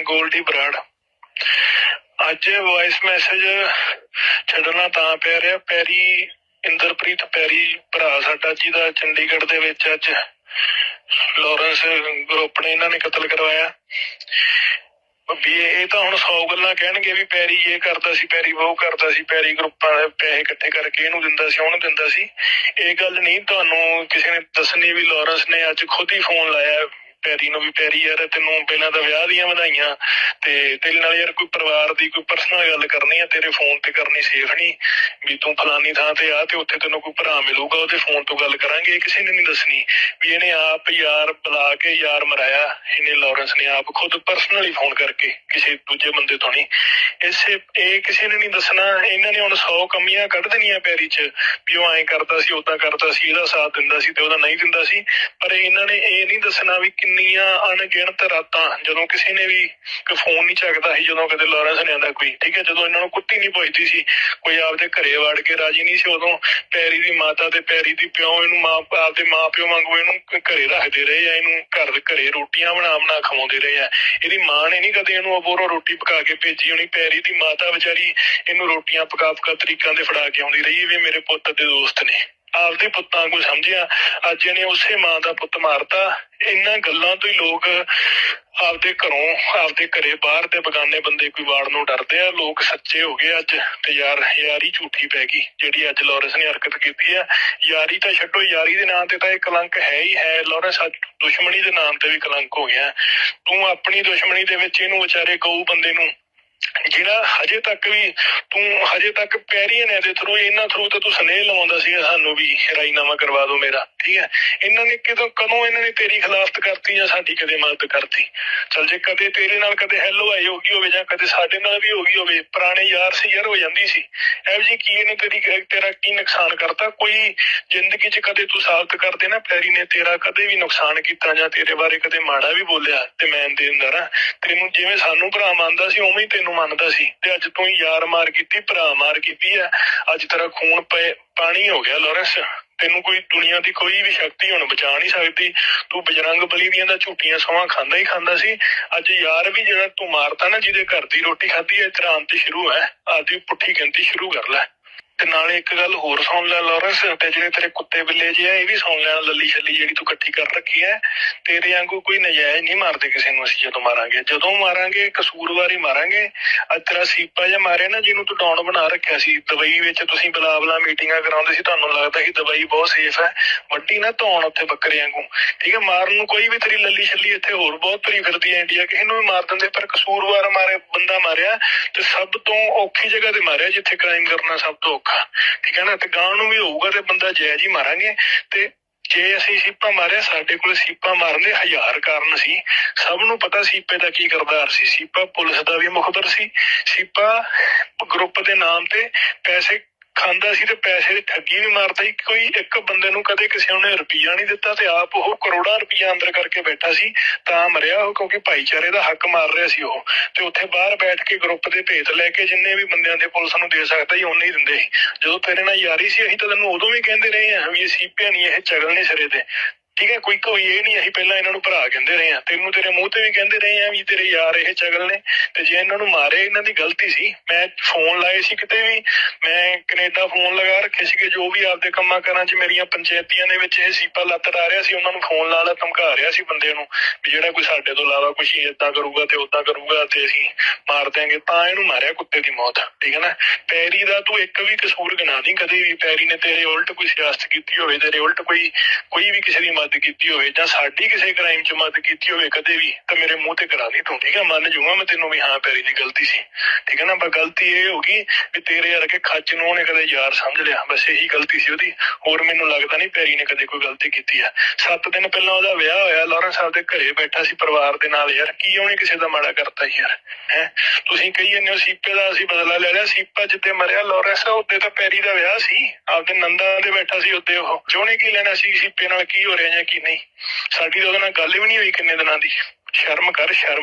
ਮੈਂ ਗੋਲਡੀ ਬਰਾੜ ਅੱਜ voice message ਛੱਡਣਾ ਤਾਂ ਪੈ ਰਿਹਾ। ਪੈਰੀ ਇੰਦਰਪ੍ਰੀਤ, ਪੈਰੀ ਭਰਾ ਸਾਡਾ ਜਿਹਦਾ ਚੰਡੀਗੜ੍ਹ ਦੇ ਵਿੱਚ ਅੱਜ ਲਾਰੈਂਸ ਗਰੁੱਪ ਨੇ ਇਹਨਾਂ ਨੇ ਕਤਲ ਕਰਵਾਇਆ। ਵੀ ਇਹ ਤਾਂ ਹੁਣ 100 ਗੱਲਾਂ ਕਹਿਣਗੇ ਵੀ ਪੈਰੀ ਇਹ ਕਰਦਾ ਸੀ, ਪੈਰੀ ਉਹ ਕਰਦਾ ਸੀ, ਪੈਰੀ ਗਰੁੱਪਾਂ ਦੇ ਪੈਸੇ ਇਕੱਠੇ ਕਰਕੇ ਇਹਨੂੰ ਦਿੰਦਾ ਸੀ, ਉਹਨੂੰ ਦਿੰਦਾ ਸੀ। ਇਹ ਗੱਲ ਨਹੀਂ, ਤੁਹਾਨੂੰ ਕਿਸੇ ਨੇ ਦੱਸਣੀ ਵੀ ਲਾਰੈਂਸ ਨੇ ਅੱਜ ਖੁਦ ਹੀ ਫੋਨ ਲਾਇਆ। ਪੈਰੀ ਨੂੰ ਵੀ ਪੈਰੀ ਯਾਰ ਤੈਨੂੰ ਪਹਿਲਾਂ ਤਾਂ ਵਿਆਹ ਦੀਆਂ ਵਧਾਈਆਂ। ਤੇ ਤੇਰੇ ਨਾਲ ਯਾਰ ਕੋਈ ਪਰਿਵਾਰ ਦੀ, ਕੋਈ ਪਰਸਨਲ ਗੱਲ ਕਰਨੀ ਆ, ਤੇਰੇ ਫੋਨ ਤੇ ਕਰਨੀ ਸੇਫ ਨਹੀਂ ਵੀ ਤੂੰ ਫਲਾਨੀ ਥਾਂ ਤੇ ਆ ਤੇ ਉੱਥੇ ਤੈਨੂੰ ਕੋਈ ਭਰਾ ਮਿਲੂਗਾ, ਉਹਦੇ ਫੋਨ ਤੋਂ ਗੱਲ ਕਰਾਂਗੇ। ਕਿਸੇ ਨੇ ਨਹੀਂ ਦੱਸਣੀ ਵੀ ਇਹਨੇ ਆਪ ਯਾਰ ਬੁਲਾ ਕੇ ਯਾਰ ਮਰਾਇਆ। ਇਹਨੇ ਲਾਰੈਂਸ ਨੇ ਆਪ ਖੁਦ ਪਰਸਨਲੀ ਫੋਨ ਕਰਕੇ ਕਿਸੇ ਦੂਜੇ ਬੰਦੇ ਤੋਂ ਨਹੀਂ। ਇਸੇ, ਇਹ ਕਿਸੇ ਨੇ ਨਹੀਂ ਦੱਸਣਾ। ਇਹਨਾਂ ਨੇ ਹੁਣ 100 ਕਮੀਆਂ ਕੱਢ ਦੇਣੀਆਂ ਪੈਰੀ 'ਚ ਵੀ ਉਹ ਐਂ ਕਰਦਾ ਸੀ ਉਦਾਂ ਕਰਦਾ ਸੀ, ਇਹਦਾ ਸਾਥ ਦਿੰਦਾ ਸੀ ਤੇ ਉਹਦਾ ਨਹੀਂ ਦਿੰਦਾ ਸੀ। ਪਰ ਇਹਨਾਂ ਨੇ ਇਹ ਨਹੀਂ ਦੱਸਣਾ ਵੀ ਕਿੰਨੀਆਂ ਅਣਗਿਣਤ ਰਾਤਾਂ ਜਦੋਂ ਕਿਸੇ ਨੇ ਵੀ ਕੋਈ ਫੋਨ ਨਹੀਂ ਚੱਕਦਾ ਸੀ, ਜਦੋਂ ਕਦੇ ਲਾਰੈਂਸ ਨੇ ਆਂਦਾ ਕੋਈ। ਠੀਕ ਹੈ, ਜਦੋਂ ਇਹਨਾਂ ਨੂੰ ਕੁੱਤੀ ਨਹੀਂ ਪੁੱਛਦੀ ਸੀ, ਕੋਈ ਆਪਦੇ ਘਰੇ ਵੜ ਕੇ ਰਾਜੀ ਨਹੀਂ ਸੀ ਉਦੋਂ। ਪੈਰੀ ਦੀ ਮਾਤਾ ਤੇ ਪੈਰੀ ਦੀ ਪਿਓ ਇਹਨੂੰ ਮਾਂ, ਆਪਦੇ ਮਾਂ ਪਿਓ ਵਾਂਗੂ ਇਹਨੂੰ ਘਰੇ ਰੱਖਦੇ ਰਹੇ ਆ। ਇਹਨੂੰ ਘਰ ਘਰੇ ਰੋਟੀਆਂ ਬਣਾ ਬਣਾ ਖਵਾਉਂਦੇ ਰਹੇ ਆ। ਇਹਦੀ ਮਾਂ ਨੇ ਨਹੀਂ ਕਦੇ ਇਹਨੂੰ ਅਬੋਰੋ ਰੋਟੀ ਪਕਾ ਕੇ ਭੇਜੀ ਹੋਣੀ। ਪੈਰੀ ਦੀ ਮਾਤਾ ਵਿਚਾਰੀ ਇਹਨੂੰ ਰੋਟੀਆਂ ਪਕਾ ਪਕਾ ਤਰੀਕਾਂ ਦੇ ਫੜਾ ਕੇ ਆਉਂਦੀ ਰਹੀ। ਵੀ ਇਹ ਮੇਰੇ ਪੁੱਤ ਦੇ ਦੋਸਤ ਨੇ। ਆਪਦੇ ਪੁੱਤਾਂ ਨੂੰ ਸਮਝਿਆ। ਅੱਜ ਇਹਨੇ ਉਸੇ ਮਾਂ ਦਾ ਪੁੱਤ ਮਾਰਤਾ। ਇਹਨਾਂ ਗੱਲਾਂ ਤੋਂ ਹੀ ਲੋਕ ਆਪਦੇ ਘਰੋਂ, ਆਪਦੇ ਘਰੇ ਬਾਹਰ ਦੇ ਬਗਾਨੇ ਬੰਦੇ ਕੋਈ ਵਾੜ ਨੂੰ ਡਰਦੇ ਆ, ਲੋਕ ਸੱਚੇ ਹੋ ਗਏ ਅੱਜ ਤੇ ਯਾਰ, ਯਾਰੀ ਝੂਠੀ ਪੈ ਗਈ, ਜਿਹੜੀ ਅੱਜ ਲਾਰੈਂਸ ਨੇ ਹਰਕਤ ਕੀਤੀ ਆ। ਯਾਰੀ ਤਾਂ ਛੱਡੋ, ਯਾਰੀ ਦੇ ਨਾਂ ਤੇ ਤਾਂ ਇਹ ਕਲੰਕ ਹੈ ਹੀ ਹੈ, ਲਾਰੈਂਸ ਅੱਜ ਦੁਸ਼ਮਣੀ ਦੇ ਨਾਮ ਤੇ ਵੀ ਕਲੰਕ ਹੋ ਗਿਆ। ਤੂੰ ਆਪਣੀ ਦੁਸ਼ਮਣੀ ਦੇ ਵਿੱਚ ਇਹਨੂੰ ਵਿਚਾਰੇ ਗਊ ਬੰਦੇ ਨੂੰ ਜਿਹੜਾ ਹਜੇ ਤੱਕ ਵੀ ਤੂੰ ਹਜੇ ਤੱਕ ਪੈਰੀਆਂ ਨੇ ਦੇ ਥਰੂ ਇਹਨਾਂ ਥਰੂ ਤੇ ਤੂੰ ਸਨੇਹ ਲਵਾਉਂਦਾ ਸੀ ਸਾਨੂੰ ਵੀ, ਰਾਜੀਨਾਮਾ ਕਰਵਾ ਦਿਓ ਮੇਰਾ, ਠੀਕ ਹੈ? ਇਹਨਾਂ ਨੇ ਕਿਦੋਂ, ਕਦੋਂ ਇਹਨਾਂ ਨੇ ਤੇਰੀ ਖਿਲਾਫਤ ਕਰਤੀ ਜਾਂ ਸਾਡੀ ਕਦੇ ਮਦਦ ਕਰਤੀ? ਚਲ ਜੇ ਕਦੇ ਤੇਰੇ ਨਾਲ ਕਦੇ ਹੈਲੋ ਆਈ ਹੋਗੀ ਹੋਵੇ ਜਾਂ ਕਦੇ ਸਾਡੇ ਨਾਲ ਵੀ ਹੋਗੀ ਹੋਵੇ, ਪੁਰਾਣੇ ਯਾਰ ਸੀ ਯਾਰ, ਹੋ ਜਾਂਦੀ ਸੀ। ਐਵੇਂ ਜੀ ਕੀ ਇਹਨੇ ਤੇਰੀ ਤੇਰਾ ਕੀ ਨੁਕਸਾਨ ਕਰਤਾ? ਕੋਈ ਜ਼ਿੰਦਗੀ 'ਚ ਕਦੇ ਤੂੰ ਸਾਬਤ ਕਰ ਦੇ ਨਾ ਪੈਰੀ ਨੇ ਤੇਰਾ ਕਦੇ ਵੀ ਨੁਕਸਾਨ ਕੀਤਾ ਜਾਂ ਤੇਰੇ ਬਾਰੇ ਕਦੇ ਮਾੜਾ ਵੀ ਬੋਲਿਆ ਤੇ ਮੈਂ ਦੇਂਦਾ ਨਾ ਤੈਨੂੰ ਜਿਵੇਂ ਸਾਨੂੰ ਭਰਾ ਮੰਨਦਾ ਸੀ, ਉਵੇਂ ਹੀ ਤੈਨੂੰ ਮੰਨਦਾ ਸੀ ਤੇ ਅੱਜ ਤੂੰ ਯਾਰ ਮਾਰ ਕੀਤੀ, ਭਰਾ ਮਾਰ ਕੀਤੀ ਆ ਅੱਜ ਤੇਰਾ ਖੂਨ ਪਏ, ਪਾਣੀ ਹੋ ਗਿਆ ਲਾਰੈਂਸ। ਤੈਨੂੰ ਕੋਈ ਦੁਨੀਆ ਦੀ ਕੋਈ ਵੀ ਸ਼ਕਤੀ ਹੁਣ ਬਚਾ ਨਹੀਂ ਸਕਦੀ। ਤੂੰ ਬਜਰੰਗ ਬਲੀ ਦੀਆਂ ਦਾ ਝੂਠੀਆਂ ਸਵਾਂ ਖਾਂਦਾ ਹੀ ਖਾਂਦਾ ਸੀ। ਅੱਜ ਯਾਰ ਵੀ ਜਿਹੜਾ ਤੂੰ ਮਾਰਤਾ ਨਾ, ਜਿਹਦੇ ਘਰ ਦੀ ਰੋਟੀ ਖਾਧੀ ਹੈ, ਤੇਰਾ ਅੰਤ ਸ਼ੁਰੂ ਹੈ। ਆਦੀ ਪੁੱਠੀ ਗਿਣਤੀ ਸ਼ੁਰੂ ਕਰ ਲੈ। ਤੇ ਨਾਲੇ ਇੱਕ ਗੱਲ ਹੋਰ ਸੁਣ ਲੈ ਲਾਰੈਂਸ ਤੇ ਜਿਹੜੇ ਤੇਰੇ ਕੁੱਤੇ ਬਿੱਲੇ ਜਿਹੇ ਆ, ਇਹ ਵੀ ਸੁਣ ਲੈਣ, ਲੱਲੀ ਛੱਲੀ ਜਿਹੜੀ ਤੂੰ ਇਕੱਠੀ ਕਰ ਰੱਖੀ ਹੈ, ਤੇਰੇ ਵਾਂਗੂ ਕੋਈ ਨਜਾਇਜ਼ ਨਹੀਂ ਮਾਰਦੇ ਕਿਸੇ ਨੂੰ ਅਸੀਂ ਜਦੋਂ ਮਾਰਾਂਗੇ। ਜਦੋਂ ਮਾਰਾਂਗੇ, ਕਸੂਰਵਾਰੀ ਮਾਰਾਂਗੇ। ਅੱਜ ਤੇਰਾ ਸੀਪਾ ਜਿਹਾ ਮਾਰਿਆ ਨਾ, ਜਿਹਨੂੰ ਤੂੰ ਡਾਉਨ ਬਣਾ ਰੱਖਿਆ ਸੀ, ਦੁਬਈ ਵਿੱਚ ਤੁਸੀਂ ਬਲਾ ਮੀਟਿੰਗਾਂ ਕਰਾਉਂਦੇ ਸੀ, ਤੁਹਾਨੂੰ ਲੱਗਦਾ ਸੀ ਦੁਬਈ ਬਹੁਤ ਸੇਫ ਹੈ। ਵੱਡੀ ਨਾ ਧੌਣ ਉੱਥੇ ਬੱਕਰੇ ਵਾਂਗੂ। ਠੀਕ ਹੈ, ਮਾਰਨ ਨੂੰ ਕੋਈ ਵੀ ਤੇਰੀ ਲੱਲੀ ਛੱਲੀ ਇੱਥੇ ਹੋਰ ਬਹੁਤ ਤਰੀ ਫਿਰਦੀ ਹੈ ਇੰਡੀਆ ਕਿਸੇ ਨੂੰ ਵੀ ਮਾਰ ਦਿੰਦੇ, ਪਰ ਕਸੂਰਵਾਰ ਮਾਰੇ, ਬੰਦਾ ਮਾਰਿਆ ਤੇ ਸਭ ਤੋਂ ਔਖੀ ਜਗ੍ਹਾ ਤੇ ਮਾਰਿਆ, ਜਿੱਥੇ ਕ੍ਰਾਈਮ ਕਰਨਾ ਸਭ ਤੋਂ ਔਖਾ ਠੀਕ ਹੈ ਨਾ? ਤੇ ਗਾਂ ਨੂੰ ਵੀ ਹੋਊਗਾ ਤੇ ਬੰਦਾ ਜਾਇਜ਼ ਹੀ ਮਾਰਾਂਗੇ। ਤੇ ਜੇ ਅਸੀਂ ਸੀਪਾ ਮਾਰਿਆ, ਸਾਡੇ ਕੋਲ ਸੀਪਾ ਮਾਰਨ ਦੇ ਹਜ਼ਾਰ ਕਾਰਨ ਸੀ। ਸਭ ਨੂੰ ਪਤਾ ਸੀਪੇ ਦਾ ਕੀ ਕਰਦਾਰ ਸੀ। ਸੀਪਾ ਪੁਲਿਸ ਦਾ ਵੀ ਮੁਖਬਰ ਸੀ। ਸੀਪਾ ਗਰੁੱਪ ਦੇ ਨਾਮ ਤੇ ਪੈਸੇ ਖਾਂਦਾ ਸੀ ਤੇ ਪੈਸੇ ਦੀ ਠੱਗੀ ਵੀ ਮਾਰਦਾ ਸੀ। ਕੋਈ ਇੱਕ ਬੰਦੇ ਨੂੰ ਕਦੇ ਕਿਸੇ ਨੇ ਰੁਪਈਆ ਨਹੀਂ ਦਿੱਤਾ ਤੇ ਆਪ ਉਹ ਕਰੋੜਾਂ ਰੁਪਈਆ ਅੰਦਰ ਕਰਕੇ ਬੈਠਾ ਸੀ, ਤਾਂ ਮਰਿਆ ਉਹ ਕਿਉਂਕਿ ਭਾਈਚਾਰੇ ਦਾ ਹੱਕ ਮਾਰ ਰਿਹਾ ਸੀ ਉਹ। ਤੇ ਉੱਥੇ ਬਾਹਰ ਬੈਠ ਕੇ ਗਰੁੱਪ ਦੇ ਭੇਤ ਲੈ ਕੇ ਜਿੰਨੇ ਵੀ ਬੰਦਿਆਂ ਦੇ ਪੁਲਿਸ ਨੂੰ ਦੇ ਸਕਦਾ ਸੀ ਉਹਨੇ ਹੀ ਦਿੰਦੇ ਸੀ। ਜਦੋਂ ਤੇਰੇ ਨਾਲ ਯਾਰੀ ਸੀ, ਅਸੀਂ ਤਾਂ ਤੈਨੂੰ ਉਦੋਂ ਵੀ ਕਹਿੰਦੇ ਰਹੇ ਹਾਂ ਵੀ ਇਹ ਸੀਪੀਆ ਨਹੀਂ, ਇਹ ਚਗਲ ਨਹੀਂ ਸਿਰੇ ਤੇ। ਠੀਕ ਹੈ, ਕੋਈ ਕੋਈ ਇਹ ਨਹੀਂ, ਅਸੀਂ ਪਹਿਲਾਂ ਇਹਨਾਂ ਨੂੰ ਭਰਾ ਕਹਿੰਦੇ ਰਹੇ ਆ ਤੈਨੂੰ ਤੇਰੇ ਮੂੰਹ ਤੇ ਵੀ ਕਹਿੰਦੇ ਰਹੇ ਆ ਵੀ ਤੇਰੇ ਯਾਰ ਇਹ ਚਗਲ ਨੇ। ਤੇ ਜੇ ਇਹਨਾਂ ਨੂੰ ਮਾਰੇ, ਇਹਨਾਂ ਦੀ ਗਲਤੀ ਸੀ। ਮੈਂ ਫੋਨ ਲਾਏ ਸੀ ਕਿਤੇ ਵੀ। ਮੈਂ ਕੈਨੇਡਾ ਫੋਨ ਲਗਾ ਰੱਖੇ ਸੀਗੇ, ਜੋ ਵੀ ਆਪਦੇ ਕੰਮਾਂ ਕਾਰਾਂ 'ਚ ਮੇਰੀਆਂ ਪੰਚਾਇਤੀਆਂ ਦੇ ਵਿੱਚ ਇਹ ਸੀਪਾ ਲੱਤ ਡਾ ਰਿਹਾ ਸੀ, ਉਹਨਾਂ ਨੂੰ ਫੋਨ ਲਾ ਲਾ, ਧਮਕਾ ਰਿਹਾ ਸੀ ਬੰਦੇ ਨੂੰ ਵੀ ਜਿਹੜਾ ਕੋਈ ਸਾਡੇ ਤੋਂ ਇਲਾਵਾ ਕੁਛ ਇਦਾਂ ਕਰੂਗਾ ਤੇ ਉਦਾਂ ਕਰੂਗਾ ਤੇ ਅਸੀਂ ਮਾਰ ਦਿਆਂਗੇ। ਤਾਂ ਇਹਨੂੰ ਮਾਰਿਆ ਕੁੱਤੇ ਦੀ ਮੌਤ, ਠੀਕ ਹੈ ਨਾ? ਪੈਰੀ ਦਾ ਤੂੰ ਇੱਕ ਵੀ ਕਸੂਰ ਗਿਣਾ ਨਹੀਂ ਕਦੇ ਵੀ। ਪੈਰੀ ਨੇ ਤੇਰੇ ਉਲਟ ਕੋਈ ਸਿਆਸਤ ਕੀਤੀ ਹੋਵੇ, ਤੇਰੇ ਉਲਟ ਕੋਈ ਕੋਈ ਵੀ ਕਿਸੇ ਦੀ ਮਦਦ ਕੀਤੀ ਹੋਵੇ ਜਾਂ ਸਾਡੀ ਕਿਸੇ ਕ੍ਰਾਈਮ 'ਚ ਮਦਦ ਕੀਤੀ ਹੋਵੇ ਕਦੇ ਵੀ, ਤਾਂ ਮੇਰੇ ਮੂੰਹ ਤੇ ਕਰਾ ਲਈ ਤੂੰ, ਠੀਕ ਆ? ਮੰਨ ਜੂਗਾ ਮੈਂ ਤੈਨੂੰ ਵੀ, ਹਾਂ ਪੈਰੀ ਦੀ ਗਲਤੀ ਸੀ। ਠੀਕ ਹੈ ਨਾ? ਪਰ ਗਲਤੀ ਇਹ ਹੋ ਗਈ ਵੀ ਤੇਰੇ ਵਰਗੇ ਖੱਚ ਨੂੰ ਉਹਨੇ ਕਦੇ ਯਾਰ ਸਮਝ ਲਿਆ। ਬਸ ਇਹੀ ਗਲਤੀ ਸੀ ਉਹਦੀ। ਹੋਰ ਮੈਨੂੰ ਲੱਗਦਾ ਨਹੀਂ ਪੈਰੀ ਨੇ ਕਦੇ ਕੋਈ ਗਲਤੀ ਕੀਤੀ ਆ। ਸੱਤ ਦਿਨ ਪਹਿਲਾਂ ਉਹਦਾ ਵਿਆਹ ਹੋਇਆ, ਲਾਰੈਂਸ ਸਾਹਿਬ ਦੇ ਘਰੇ ਬੈਠਾ ਸੀ ਪਰਿਵਾਰ ਦੇ ਨਾਲ ਯਾਰ। ਕੀ ਉਹਨੇ ਕਿਸੇ ਦਾ ਮਾੜਾ ਕਰਤਾ ਯਾਰ? ਹੈ? ਤੁਸੀਂ ਕਹੀ ਜਾਂਦੇ ਹੋ ਸੀਪੇ ਦਾ ਅਸੀਂ ਬਦਲਾ ਲੈ ਲਿਆ, ਸੀਪਾ ਜਿੱਤੇ ਮਰਿਆ, ਲਾਰੈਂਸ ਉਹਦੇ ਤਾਂ ਪੈਰੀ ਦਾ ਵਿਆਹ ਸੀ। ਆਪਦੇ ਨੰਦਾ ਦੇ ਬੈਠਾ ਸੀ ਉੱਤੇ ਉਹ। ਚਾਹੁੰਦੇ ਕੀ ਲੈਣਾ ਸੀ, ਸੀਪੇ ਨਾਲ ਕੀ ਹੋ ਰਿਹਾ ਜਾਂ ਕੀ ਨਹੀਂ? ਸਾਡੀ ਤਾਂ ਉਹਦੇ ਨਾਲ ਗੱਲ ਵੀ ਨਹੀਂ ਹੋਈ ਕਿੰਨੇ ਦਿਨਾਂ ਦੀ। ਸ਼ਰਮ ਕਰ, ਸ਼ਰਮ।